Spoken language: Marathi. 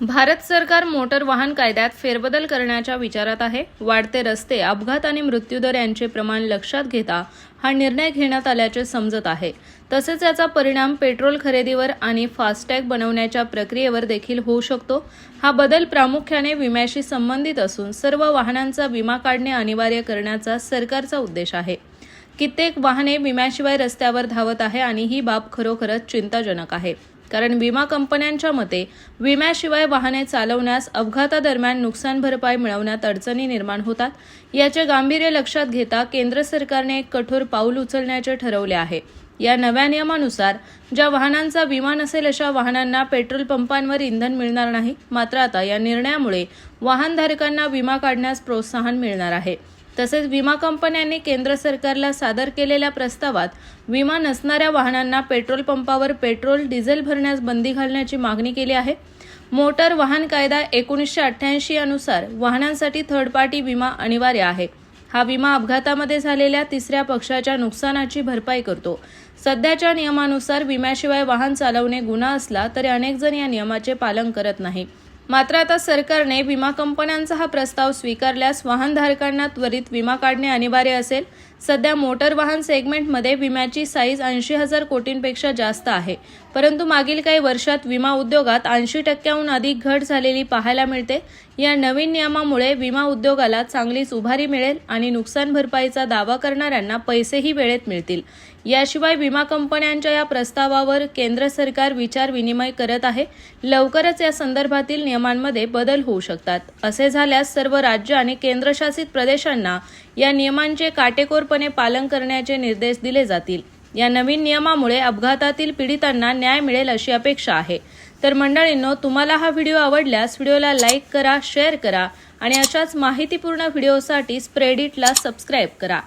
भारत सरकार मोटर वाहन कायद्यात फेरबदल करण्याच्या विचारात आहे. वाढते रस्ते अपघात आणि मृत्यूदर यांचे प्रमाण लक्षात घेता हा निर्णय घेण्यात आल्याचे समजत आहे. तसेच याचा परिणाम पेट्रोल खरेदीवर आणि फास्टॅग बनवण्याच्या प्रक्रियेवर देखील होऊ शकतो. हा बदल प्रामुख्याने विम्याशी संबंधित असून सर्व वाहनांचा विमा काढणे अनिवार्य करण्याचा सरकारचा उद्देश आहे. कित्येक वाहने विम्याशिवाय रस्त्यावर धावत आहे आणि ही बाब खरोखरच चिंताजनक आहे. कारण विमा कंपन्यांच्या मते विम्याशिवाय वाहने चालवण्यास अपघातादरम्यान नुकसान भरपाई मिळवण्यात अडचणी निर्माण होतात. याचे गांभीर्य लक्षात घेता केंद्र सरकारने एक कठोर पाऊल उचलण्याचे ठरवले आहे. या नव्या नियमानुसार ज्या वाहनांचा विमा नसेल अशा वाहनांना पेट्रोल पंपांवर इंधन मिळणार नाही. मात्र आता या निर्णयामुळे वाहनधारकांना विमा काढण्यास प्रोत्साहन मिळणार आहे. तसेच विमा कंपन्यांनी केंद्र सरकारला सादर केलेल्या प्रस्तावात विमा नसणाऱ्या वाहनांना पेट्रोल पंपावर पेट्रोल डिझेल भरण्यास बंदी घालण्याची मागणी केली आहे. मोटर वाहन कायदा एकोणीसशे अठ्ठ्याऐंशी अनुसार वाहनांसाठी थर्ड पार्टी विमा अनिवार्य आहे. हा विमा अपघातामध्ये झालेल्या तिसऱ्या पक्षाच्या नुकसानाची भरपाई करतो. सध्याच्या नियमानुसार विम्याशिवाय वाहन चालवणे गुन्हा असला तरी अनेक जण या नियमाचे पालन करत नाही. मात्र आता सरकारने विमा कंपन्यांचा हा प्रस्ताव स्वीकारल्यास वाहनधारकांना त्वरित विमा काढणे अनिवार्य असेल सध्या मोटर वाहन सेगमेंटमध्ये विम्याची साईज ऐंशी हजार कोटींपेक्षा जास्त आहे. परंतु मागील काही वर्षात विमा उद्योगात ऐंशी टक्क्याहून अधिक घट झालेली पाहायला मिळते. या नवीन नियमामुळे विमा उद्योगाला चांगलीच उभारी मिळेल आणि नुकसान भरपाईचा दावा करणाऱ्यांना पैसेही वेळेत मिळतील. याशिवाय विमा कंपन्यांच्या या प्रस्तावावर केंद्र सरकार विचार विनिमय करत आहे. लवकरच या संदर्भातील नियमांमध्ये बदल होऊ शकतात. असे झाल्यास सर्व राज्य आणि केंद्रशासित प्रदेशांना या नियमांचे काटेकोर काटेकोरपणे पालन करण्याचे निर्देश दिले जातील. या नवीन नियमामुळे अपघातातील पीडितांना न्याय मिळेल अशी अपेक्षा आहे. तर मंडळींनो तुम्हाला हा व्हिडिओ आवडल्यास व्हिडिओला लाईक करा शेअर करा आणि अशाच माहितीपूर्ण व्हिडिओसाठी स्प्रेडिटला सबस्क्राईब करा.